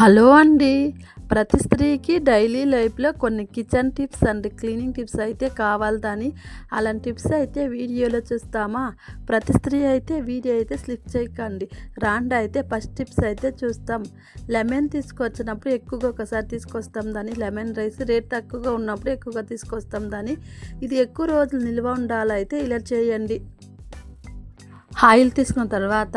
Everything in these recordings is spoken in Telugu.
హలో అండి. ప్రతి స్త్రీకి డైలీ లైఫ్లో కొన్ని kitchen tips and cleaning tips అయితే కావాలని అలాంటి టిప్స్ అయితే వీడియోలో చూస్తామా? ప్రతి స్త్రీ అయితే వీడియో అయితే స్లిప్ చేయకండి. రాండ్ అయితే ఫస్ట్ టిప్స్ అయితే చూస్తాం. లెమన్ తీసుకొచ్చినప్పుడు ఎక్కువగా ఒకసారి తీసుకొస్తాం దాన్ని. లెమన్ రైస్ రేట్ తక్కువగా ఉన్నప్పుడు ఎక్కువగా తీసుకొస్తాం దాన్ని. ఇది ఎక్కువ రోజులు నిల్వ ఉండాలైతే ఇలా చేయండి. ఆయిల్ తీసుకున్న తర్వాత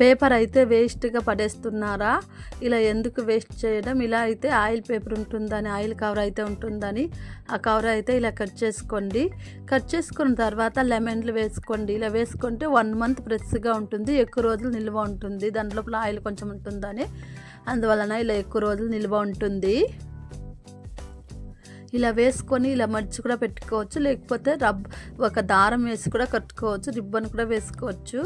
పేపర్ అయితే వేస్ట్గా పడేస్తున్నారా? ఇలా ఎందుకు వేస్ట్ చేయడం? ఇలా అయితే ఆయిల్ పేపర్ ఉంటుందని ఆయిల్ కవర్ అయితే ఉంటుందని ఆ కవర్ అయితే ఇలా కట్ చేసుకోండి. కట్ చేసుకున్న తర్వాత లెమన్లు వేసుకోండి. ఇలా వేసుకుంటే వన్ మంత్ ఫ్రెష్గా ఉంటుంది ఎక్కువ రోజులు నిల్వ ఉంటుంది. దాని లోపల ఆయిల్ కొంచెం ఉంటుందని అందువలన ఇలా ఎక్కువ రోజులు నిల్వ ఉంటుంది. ఇలా వేసుకొని ఇలా మడిచి కూడా పెట్టుకోవచ్చు. లేకపోతే రబ్ ఒక దారం వేసి కూడా కట్టుకోవచ్చు. రిబ్బన్ కూడా వేసుకోవచ్చు.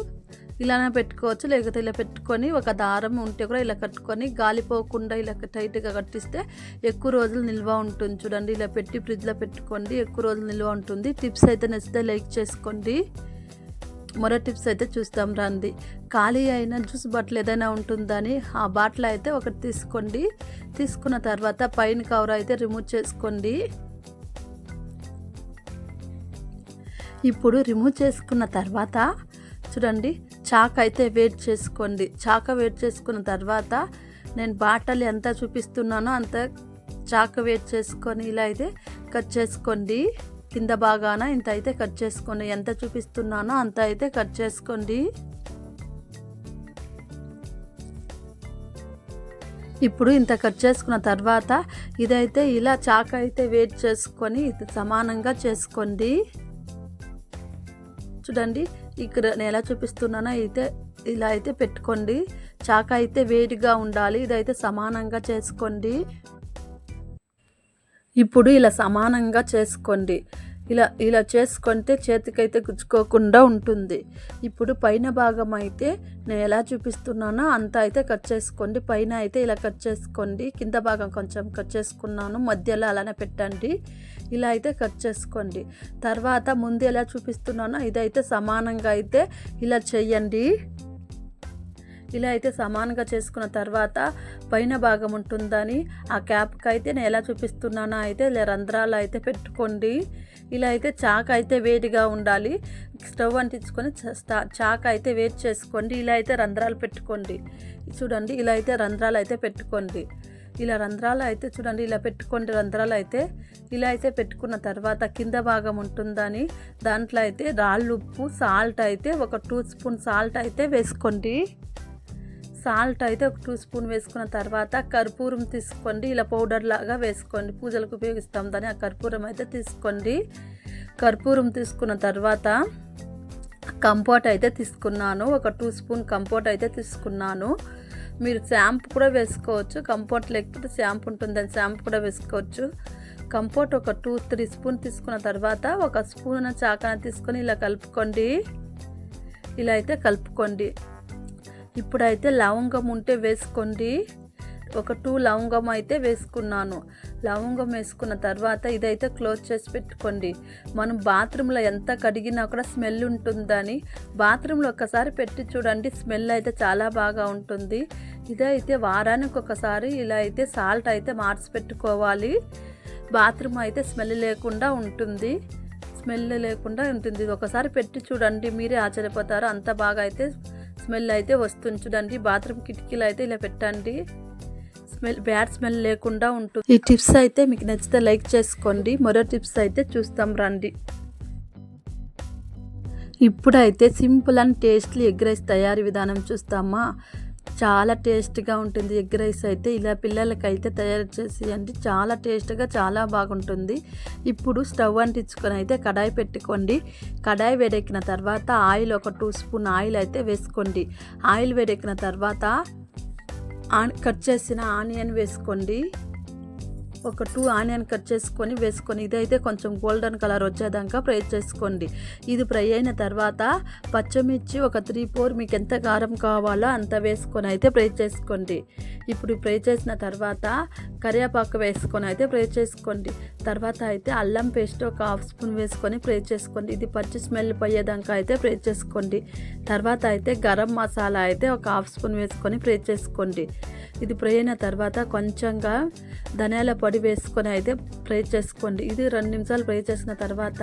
ఇలానే పెట్టుకోవచ్చు. లేకపోతే ఇలా పెట్టుకొని ఒక దారం ఉంటే కూడా ఇలా కట్టుకొని గాలిపోకుండా ఇలా టైట్గా కట్టిస్తే ఎక్కువ రోజులు నిల్వ ఉంటుంది చూడండి. ఇలా పెట్టి ఫ్రిడ్జ్లో పెట్టుకోండి. ఎక్కువ రోజులు నిల్వ ఉంటుంది. టిప్స్ అయితే నచ్చితే లైక్ చేసుకోండి. మరో టిప్స్ అయితే చూస్తాం రండి. ఖాళీ అయిన జ్యూస్ బాటిల్ ఏదైనా ఉంటుందని ఆ బాటిల్ అయితే ఒకటి తీసుకోండి. తీసుకున్న తర్వాత పైన కవర్ అయితే రిమూవ్ చేసుకోండి. ఇప్పుడు రిమూవ్ చేసుకున్న తర్వాత చూడండి చాక్ అయితే వేట్ చేసుకోండి. చాక వేట్ చేసుకున్న తర్వాత నేను బాటలు ఎంత చూపిస్తున్నానో అంత చాక వేట్ చేసుకొని ఇలా అయితే కట్ చేసుకోండి. కింద బాగాన ఇంత అయితే కట్ చేసుకోండి. ఎంత చూపిస్తున్నానో అంత అయితే కట్ చేసుకోండి. ఇప్పుడు ఇంత కట్ చేసుకున్న తర్వాత ఇదైతే ఇలా చాక అయితే వేట్ చేసుకొని ఇది సమానంగా చేసుకోండి. చూడండి ఇక్కడ నేను ఎలా చూపిస్తున్నానో అయితే ఇలా అయితే పెట్టుకోండి. చాక అయితే వేడిగా ఉండాలి. ఇదైతే సమానంగా చేసుకోండి. ఇప్పుడు ఇలా సమానంగా చేసుకోండి. ఇలా ఇలా చేసుకుంటే చేతికైతే గుచ్చుకోకుండా ఉంటుంది. ఇప్పుడు పైన భాగం అయితే నేను ఎలా చూపిస్తున్నానో అంత అయితే కట్ చేసుకోండి. పైన అయితే ఇలా కట్ చేసుకోండి. కింద భాగం కొంచెం కట్ చేసుకున్నాను. మధ్యలో అలానే పెట్టండి. ఇలా అయితే కట్ చేసుకోండి. తర్వాత ముందు ఎలా చూపిస్తున్నానో ఇదైతే సమానంగా అయితే ఇలా చేయండి. ఇలా అయితే సమానంగా చేసుకున్న తర్వాత పైన భాగం ఉంటుందని ఆ క్యాప్కి అయితే నేను ఎలా చూపిస్తున్నానో అయితే ఇలా రంధ్రాలు అయితే పెట్టుకోండి. ఇలా అయితే చాక్ అయితే వేడిగా ఉండాలి. స్టవ్ అంటించుకొని చాక్ అయితే వేడి చేసుకోండి. ఇలా అయితే రంధ్రాలు పెట్టుకోండి. చూడండి ఇలా అయితే రంధ్రాలు అయితే పెట్టుకోండి. ఇలా రంధ్రాలు అయితే చూడండి ఇలా పెట్టుకోండి రంధ్రాలు అయితే. ఇలా అయితే పెట్టుకున్న తర్వాత కింద భాగం ఉంటుందని దాంట్లో అయితే రాళ్ళు ఉప్పు సాల్ట్ అయితే ఒక టూ స్పూన్ సాల్ట్ అయితే వేసుకోండి. సాల్ట్ అయితే ఒక టూ స్పూన్ వేసుకున్న తర్వాత కర్పూరం తీసుకోండి. ఇలా పౌడర్ లాగా వేసుకోండి. పూజలకు ఉపయోగిస్తాం దాన్ని. ఆ కర్పూరం అయితే తీసుకోండి. కర్పూరం తీసుకున్న తర్వాత కంపోట్ అయితే తీసుకున్నాను. ఒక టూ స్పూన్ కంపోట్ అయితే తీసుకున్నాను. మీరు షాంపూ కూడా వేసుకోవచ్చు. కంపోట్ లేకపోతే షాంపూ ఉంటుంది. అది షాంపూ కూడా వేసుకోవచ్చు. కంపోట్ ఒక టూ త్రీ స్పూన్ తీసుకున్న తర్వాత ఒక స్పూన్ చాకన తీసుకొని ఇలా కలుపుకోండి. ఇలా అయితే కలుపుకోండి. ఇప్పుడైతే లవంగం ఉంటే వేసుకోండి. ఒక టూ లవంగం అయితే వేసుకున్నాను. లవంగం వేసుకున్న తర్వాత ఇదైతే క్లోజ్ చేసి పెట్టుకోండి. మనం బాత్రూంలో ఎంత కడిగినా కూడా స్మెల్ ఉంటుందని బాత్రూంలో ఒకసారి పెట్టి చూడండి. స్మెల్ అయితే చాలా బాగా ఉంటుంది. ఇదైతే వారానికి ఒకసారి ఇలా అయితే సాల్ట్ అయితే మార్చి పెట్టుకోవాలి. బాత్రూమ్ అయితే స్మెల్ లేకుండా ఉంటుంది. స్మెల్ లేకుండా ఉంటుంది. ఒకసారి పెట్టి చూడండి. మీరే ఆశ్చర్యపోతారు అంత బాగా అయితే స్మెల్ అయితే వస్తుంది. చూడండి బాత్రూమ్ కిటికీలు అయితే ఇలా పెట్టండి. స్మెల్ బ్యాడ్ స్మెల్ లేకుండా ఉంటుంది. ఈ టిప్స్ అయితే మీకు నచ్చితే లైక్ చేసుకోండి. మరో టిప్స్ అయితే చూస్తాం రండి. ఇప్పుడైతే simple and tasty egg rice తయారీ విధానం చూస్తామా? చాలా టేస్ట్గా ఉంటుంది. ఎగ్ రైస్ అయితే ఇలా పిల్లలకైతే తయారు చేసేయండి. చాలా టేస్ట్గా చాలా బాగుంటుంది. ఇప్పుడు స్టవ్ అంటించుకొని అయితే కడాయి పెట్టుకోండి. కడాయి వేడెక్కిన తర్వాత ఆయిల్ ఒక టూ స్పూన్ ఆయిల్ అయితే వేసుకోండి. ఆయిల్ వేడెక్కిన తర్వాత కట్ చేసిన ఆనియన్ వేసుకోండి. ఒక టూ ఆనియన్ కట్ చేసుకొని వేసుకొని ఇదైతే కొంచెం గోల్డెన్ కలర్ వచ్చేదాకా ఫ్రై చేసుకోండి. ఇది ఫ్రై అయిన తర్వాత పచ్చిమిర్చి ఒక త్రీ ఫోర్ మీకు ఎంత కారం కావాలో అంత వేసుకొని అయితే ఫ్రై చేసుకోండి. ఇప్పుడు ఫ్రై చేసిన తర్వాత కరివేపాకు వేసుకొని అయితే ఫ్రై చేసుకోండి. తర్వాత అయితే అల్లం పేస్ట్ ఒక హాఫ్ స్పూన్ వేసుకొని ఫ్రై చేసుకోండి. ఇది పచ్చి స్మెల్ పోయేదాకా అయితే ఫ్రై చేసుకోండి. తర్వాత అయితే గరం మసాలా అయితే ఒక హాఫ్ స్పూన్ వేసుకొని ఫ్రై చేసుకోండి. ఇది ఫ్రై అయిన తర్వాత కొంచెంగా ధనియాల పొడి వేసుకొని అయితే ఫ్రై చేసుకోండి. ఇది రెండు నిమిషాలు ఫ్రై చేసిన తర్వాత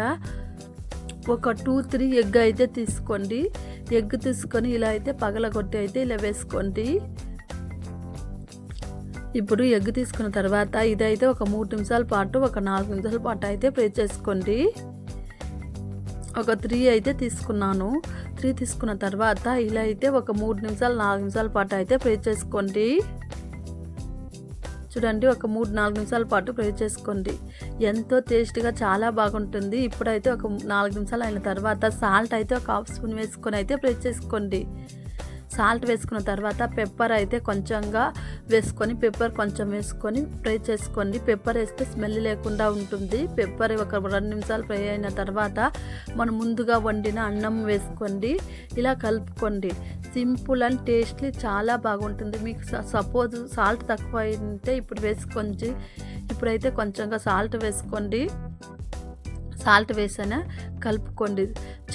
ఒక టూ త్రీ ఎగ్ అయితే తీసుకోండి. ఎగ్ తీసుకొని ఇలా అయితే పగలగొట్టి అయితే ఇలా వేసుకోండి. ఇప్పుడు ఎగ్ తీసుకున్న తర్వాత ఇదైతే ఒక మూడు నిమిషాల పాటు ఒక నాలుగు నిమిషాల పాటు అయితే ప్రే చేసుకోండి. ఒక త్రీ అయితే తీసుకున్నాను. త్రీ తీసుకున్న తర్వాత ఇలా అయితే ఒక మూడు నిమిషాలు నాలుగు నిమిషాల పాటు అయితే ప్రే చేసుకోండి. చూడండి ఒక మూడు నాలుగు నిమిషాల పాటు ఫ్రై చేసుకోండి. ఎంతో టేస్ట్గా చాలా బాగుంటుంది. ఇప్పుడైతే ఒక నాలుగు నిమిషాలు అయిన తర్వాత సాల్ట్ అయితే ఒక హాఫ్ స్పూన్ వేసుకొని అయితే ఫ్రై చేసుకోండి. సాల్ట్ వేసుకున్న తర్వాత పెప్పర్ అయితే కొంచెంగా వేసుకొని పెప్పర్ కొంచెం వేసుకొని ఫ్రై చేసుకోండి. పెప్పర్ వేస్తే స్మెల్ లేకుండా ఉంటుంది. పెప్పర్ ఒక రెండు నిమిషాలు ఫ్రై అయిన తర్వాత మనం ముందుగా వండిన అన్నం వేసుకోండి. ఇలా కలుపుకోండి. సింపుల్ అండ్ టేస్ట్లీ చాలా బాగుంటుంది. మీకు సపోజ్ సాల్ట్ తక్కువ అయితే ఇప్పుడు వేసుకొని ఇప్పుడైతే కొంచెంగా సాల్ట్ వేసుకోండి. సాల్ట్ వేసాన కలుపుకోండి.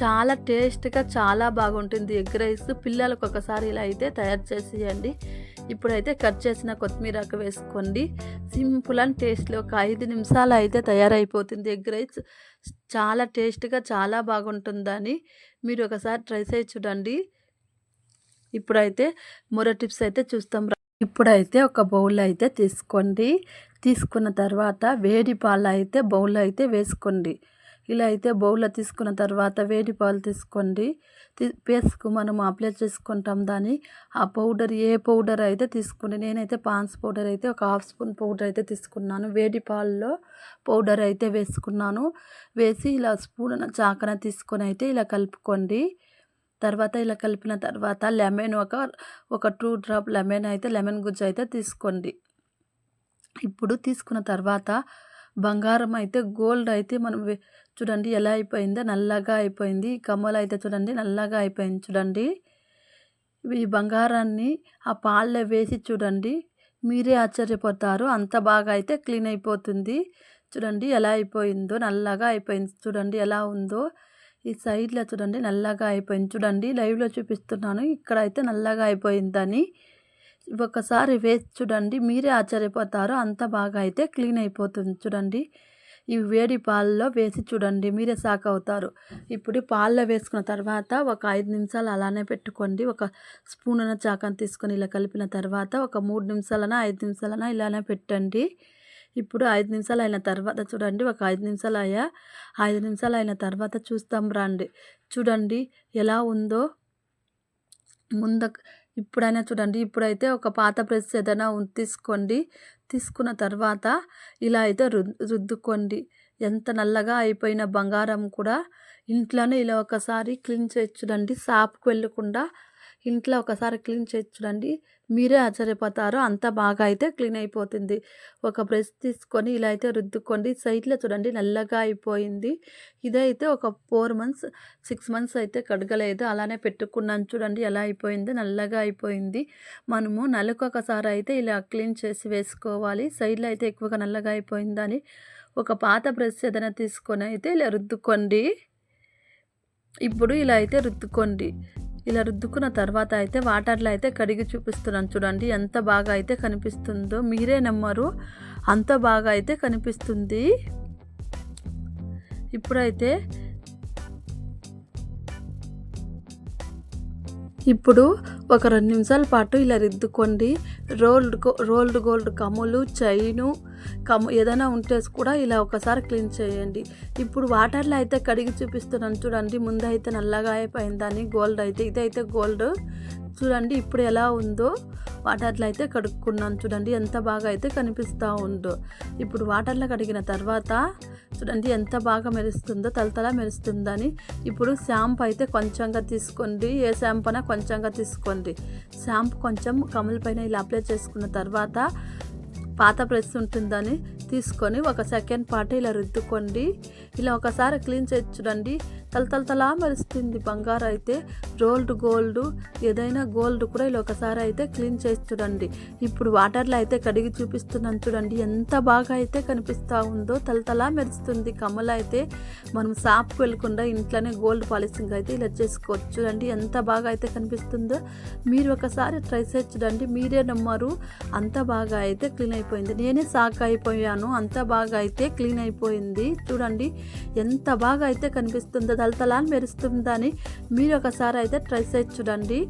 చాలా టేస్ట్గా చాలా బాగుంటుంది ఎగ్ రైస్. పిల్లలకు ఒకసారి ఇలా అయితే తయారు చేసేయండి. ఇప్పుడైతే కట్ చేసిన కొత్తిమీరకు వేసుకోండి. సింపుల్ అండ్ టేస్ట్లో ఒక ఐదు నిమిషాలు అయితే తయారైపోతుంది ఎగ్ రైస్. చాలా టేస్ట్గా చాలా బాగుంటుందని మీరు ఒకసారి ట్రై చేసి చూడండి. ఇప్పుడైతే మరో టిప్స్ అయితే చూస్తాం. ఇప్పుడైతే ఒక బౌల్ అయితే తీసుకోండి. తీసుకున్న తర్వాత వేడి పాలు అయితే బౌల్ అయితే వేసుకోండి. ఇలా అయితే బౌల్లో తీసుకున్న తర్వాత వేడి పాలు తీసుకోండి. పేస్కు మనం అప్లై చేసుకుంటాం దాన్ని. ఆ పౌడర్ ఏ పౌడర్ అయితే తీసుకోండి నేనైతే పాన్స్ పౌడర్ అయితే ఒక హాఫ్ స్పూన్ పౌడర్ అయితే తీసుకున్నాను. వేడి పాలలో పౌడర్ అయితే వేసుకున్నాను. వేసి ఇలా స్పూన్ చాకన తీసుకొని అయితే ఇలా కలుపుకోండి. తర్వాత ఇలా కలిపిన తర్వాత లెమన్ ఒక ఒక టూ డ్రాప్ లెమన్ అయితే లెమన్ గుజ్జు అయితే తీసుకోండి. ఇప్పుడు తీసుకున్న తర్వాత బంగారం అయితే గోల్డ్ అయితే మనం చూడండి ఎలా అయిపోయిందో నల్లగా అయిపోయింది. కమ్మలు అయితే చూడండి నల్లగా అయిపోయింది చూడండి. ఈ బంగారాన్ని ఆ పాలలో వేసి చూడండి మీరే ఆశ్చర్యపోతారు. అంత బాగా అయితే క్లీన్ అయిపోతుంది. చూడండి ఎలా అయిపోయిందో నల్లగా అయిపోయింది చూడండి ఎలా ఉందో. ఈ సైడ్లో చూడండి నల్లగా అయిపోయింది చూడండి. లైవ్లో చూపిస్తున్నాను ఇక్కడ అయితే నల్లగా అయిపోయిందని. ఒకసారి వేసి చూడండి మీరే ఆశ్చర్యపోతారు. అంత బాగా అయితే క్లీన్ అయిపోతుంది చూడండి. ఈ వేడి పాలలో వేసి చూడండి మీరే షాక్ అవుతారు. ఇప్పుడు పాలలో వేసుకున్న తర్వాత ఒక ఐదు నిమిషాలు అలానే పెట్టుకోండి. ఒక స్పూన్ అన్న తీసుకొని ఇలా కలిపిన తర్వాత ఒక మూడు నిమిషాలన ఐదు నిమిషాలన ఇలానే పెట్టండి. ఇప్పుడు ఐదు నిమిషాలు అయిన తర్వాత చూడండి ఒక ఐదు నిమిషాలు అయ్యా ఐదు నిమిషాలు అయిన తర్వాత చూస్తాం రండి. చూడండి ఎలా ఉందో. ముందు ఇప్పుడైనా చూడండి ఇప్పుడైతే ఒక పాత ప్రెస్ ఏదైనా తీసుకోండి. తీసుకున్న తర్వాత ఇలా అయితే రుద్దుకోండి. ఎంత నల్లగా అయిపోయిన బంగారం కూడా ఇంట్లోనే ఇలా ఒకసారి క్లీన్ చేసి చూడండి. షాప్కి వెళ్ళకుండా ఇంట్లో ఒకసారి క్లీన్ చేసి చూడండి. మీరే ఆశ్చర్యపోతారు అంత బాగా అయితే క్లీన్ అయిపోతుంది. ఒక బ్రష్ తీసుకొని ఇలా అయితే రుద్దుకోండి. సైడ్లో చూడండి నల్లగా అయిపోయింది. ఇదైతే ఒక ఫోర్ మంత్స్ సిక్స్ మంత్స్ అయితే కడగలేదు. అలానే పెట్టుకున్నాను చూడండి ఎలా అయిపోయింది. నల్లగా అయిపోయింది. మనము నెలకు ఒకసారి అయితే ఇలా క్లీన్ చేసి వేసుకోవాలి. సైడ్లో అయితే ఎక్కువగా నల్లగా అయిపోయిందని ఒక పాత బ్రష్ ఏదైనా తీసుకొని అయితే ఇలా రుద్దుకోండి. ఇప్పుడు ఇలా అయితే రుద్దుకోండి. ఇలా రుద్దుకున్న తర్వాత అయితే వాటర్లో అయితే కడిగి చూపిస్తున్నాను. చూడండి ఎంత బాగా అయితే కనిపిస్తుందో. మీరే నమ్మరు అంత బాగా అయితే కనిపిస్తుంది. ఇప్పుడైతే ఇప్పుడు ఒక రెండు నిమిషాల పాటు ఇలా రుద్దుకోండి. రోల్డ్ రోల్డ్ గోల్డ్ కమ్ములు చైను కమ్ము ఏదైనా ఉంటే కూడా ఇలా ఒకసారి క్లీన్ చేయండి. ఇప్పుడు వాటర్లో అయితే కడిగి చూపిస్తున్నాను చూడండి. ముందు అయితే నల్లగా అయిపోయిందని గోల్డ్ అయితే ఇదైతే గోల్డ్. చూడండి ఇప్పుడు ఎలా ఉందో. వాటర్లో అయితే కడుక్కున్నాను చూడండి. ఎంత బాగా అయితే కనిపిస్తూ ఉందో. ఇప్పుడు వాటర్లో కడిగిన తర్వాత చూడండి ఎంత బాగా మెరుస్తుందో తలతల మెరుస్తుందని. ఇప్పుడు షాంపూ అయితే కొంచెంగా తీసుకోండి. ఏ షాంపూ అయినా కొంచెంగా తీసుకోండి. షాంపూ కొంచెం కమల పైన ఇలా అప్లై చేసుకున్న తర్వాత పాత ప్రెస్ ఉంటుందని తీసుకొని ఒక సెకండ్ పాటు ఇలా రుద్దుకోండి. ఇలా ఒకసారి క్లీన్ చేసి చూడండి. తలతలతలా మెరుస్తుంది. బంగారు అయితే రోల్డ్ గోల్డ్ ఏదైనా గోల్డ్ కూడా ఇలా ఒకసారి అయితే క్లీన్ చేసి చూడండి. ఇప్పుడు వాటర్లో అయితే కడిగి చూపిస్తున్నాను చూడండి. ఎంత బాగా అయితే కనిపిస్తూ ఉందో తలతలా మెరుస్తుంది. కమ్మలు అయితే మనం షాప్కి వెళ్ళకుండా ఇంట్లోనే గోల్డ్ పాలిసింగ్ అయితే ఇలా చేసుకోవచ్చు చూడండి. ఎంత బాగా అయితే కనిపిస్తుందో. మీరు ఒకసారి ట్రై చేసి చూడండి. మీరే నమ్మరు. అంత బాగా అయితే క్లీన్ అయిపోయింది. నేనే షాక్ అయిపోయాను. అంత బాగా అయితే క్లీన్ అయిపోయింది. చూడండి ఎంత బాగా అయితే కనిపిస్తుందో. తలతలా మెరుస్తుందని మీరు ఒకసారి అయితే ట్రై చేసి చూడండి.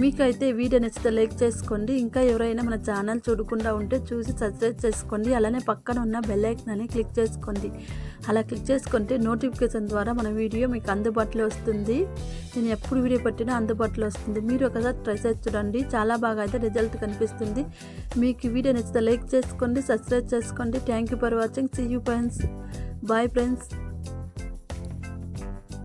మీకైతే వీడియో నచ్చితే లైక్ చేసుకోండి. ఇంకా ఎవరైనా మన ఛానల్ చూడకుండా ఉంటే చూసి సబ్స్క్రైబ్ చేసుకోండి. అలానే పక్కన ఉన్న బెల్ అని క్లిక్ చేసుకోండి. అలా క్లిక్ చేసుకుంటే నోటిఫికేషన్ ద్వారా మన వీడియో మీకు అందుబాటులో వస్తుంది. నేను ఎప్పుడు వీడియో పెట్టినా అందుబాటులో వస్తుంది. మీరు ఒకసారి ట్రై చేసి చూడండి. చాలా బాగా అయితే రిజల్ట్ కనిపిస్తుంది. మీకు వీడియో నచ్చితే లైక్ చేసుకోండి సబ్స్క్రైబ్ చేసుకోండి. Thank you for watching see you friends bye friends